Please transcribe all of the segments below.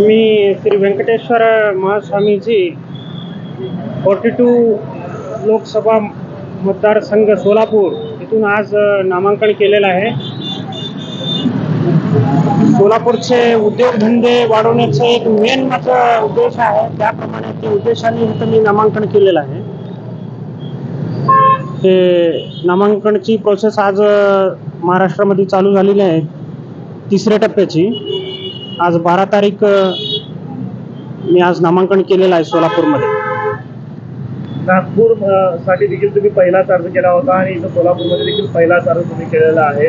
मी Shri Vyankateshwar Mahaswamiji forty two Lok Sabha मतदारसंघ सोलापूर इथून आज नामांकन केलेलं आहे. सोलापूरचे उद्योगधंदे वाढवण्याचं एक मेन माझा उद्देश आहे. त्याप्रमाणे ते उद्देशाने इथं मी नामांकन केलेलं आहे. ते नामांकनची प्रोसेस आज महाराष्ट्रामध्ये चालू झालेली आहे. तिसऱ्या टप्प्याची. आज बारा तारीख मी आज नामांकन केलेलं आहे सोलापूरमध्ये. नागपूरसाठी देखील तुम्ही पहिलाच अर्ज केला होता आणि इथं सोलापूरमध्ये देखील पहिलाच अर्ज तुम्ही केलेला आहे.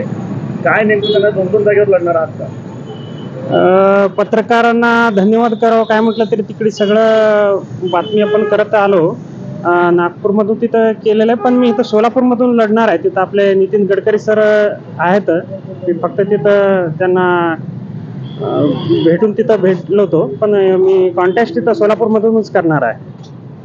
काय नेमकं त्यांना दोन दोन जागेवर लढणार आहात का? पत्रकारांना धन्यवाद करावं काय म्हटलं तरी तिकडे सगळं बातमी आपण करत आलो. नागपूरमधून तिथं केलेलं आहे पण मी इथं सोलापूरमधून लढणार आहे. तिथं आपले नितीन गडकरी सर आहेत. मी फक्त तिथं त्यांना भेटून तिथं भेटलो होतो पण मी कॉन्टॅक्ट तिथं सोलापूरमधूनच करणार आहे.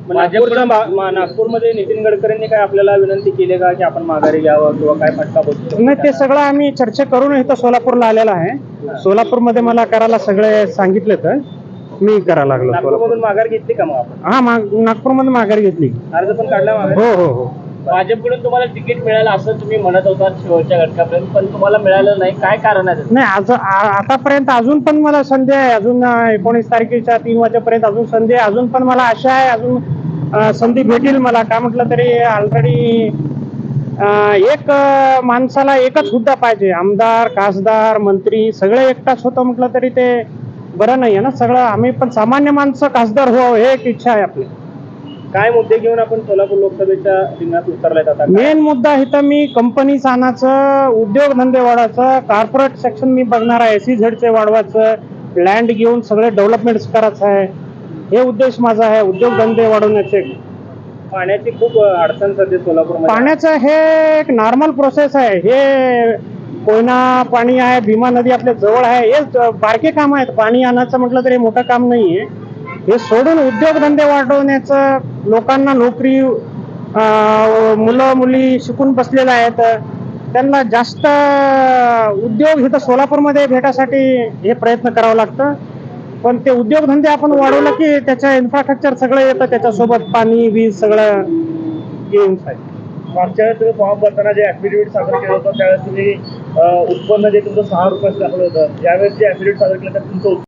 नागपूरच्या मा- मा- नागपूरमध्ये नितीन गडकरींनी काय आपल्याला विनंती केली का की आपण माघारी घ्यावं किंवा काय फटका बसतो? नाही ते सगळं आम्ही चर्चा करून इथं सोलापूरला आलेला आहे. सोलापूरमध्ये मला करायला सगळे सांगितले तर मी करायला लागलो सोलापूर. नागपूरमधून माघार घेतली का मग आपण? हा माग नागपूरमध्ये माघारी घेतली. अर्ज पण काढला माघार? हो हो हो. भाजपकडून तुम्हाला तिकीट मिळालं असं तुम्ही म्हणत होता शेवटच्या घटकापर्यंत पण तुम्हाला मिळालं नाही. काय कारण आहे नाही आज आ- आतापर्यंत अजून पण मला संधी आहे. अजून एकोणीस तारखेच्या तीन वाजेपर्यंत अजून संधी आहे. अजून पण मला आशा आहे. अजून संधी भेटेल मला. काय म्हटलं तरी ऑलरेडी एक माणसाला एकच हुद्दा पाहिजे. आमदार खासदार मंत्री सगळे एकटाच होतं म्हटलं तरी ते बरं नाही आहे ना सगळं. आम्ही पण सामान्य माणसं खासदार हो हे एक इच्छा आहे आपली. काय मुद्दे घेऊन आपण सोलापूर लोकसभेच्या रिंगणात उतरलाय आता? मेन मुद्दा इथं मी कंपनीच आणायचं उद्योगधंदे वाढवायचं कॉर्पोरेट सेक्शन मी बघणार आहे. एसी झेडचे वाढवायचं लँड घेऊन सगळे डेव्हलपमेंट करायचं आहे. हे उद्देश माझा आहे उद्योगधंदे वाढवण्याचे. पाण्याची खूप अडचण सध्या सोलापूरमध्ये पाण्याचं हे एक नॉर्मल प्रोसेस आहे. हे कोयना पाणी आहे भीमा नदी आपल्या जवळ आहे. हे ज- बारके काम आहेत. पाणी आणायचं म्हटलं तरी मोठं काम नाही आहे हे सोडून उद्योगधंदे वाढवण्याचं लोकांना नोकरी मुलं मुली शिकून बसलेल्या आहेत त्यांना जास्त उद्योग इथं सोलापूरमध्ये भेटासाठी हे प्रयत्न करावं लागतं पण ते उद्योगधंदे आपण वाढवलं की त्याचं इन्फ्रास्ट्रक्चर सगळं येतं त्याच्यासोबत पाणी वीज सगळं घेऊन जाईल. मागच्या वेळेस तुम्ही फॉर्म भरताना जे ऍफिडेव्हिट सादर केलं होतं त्यावेळेस तुम्ही उत्पन्न जे तुमचं सहा रुपये दाखवलं होतं यावेळेस जे ऍफिडेव्हिट सादर केलं तर तुमचं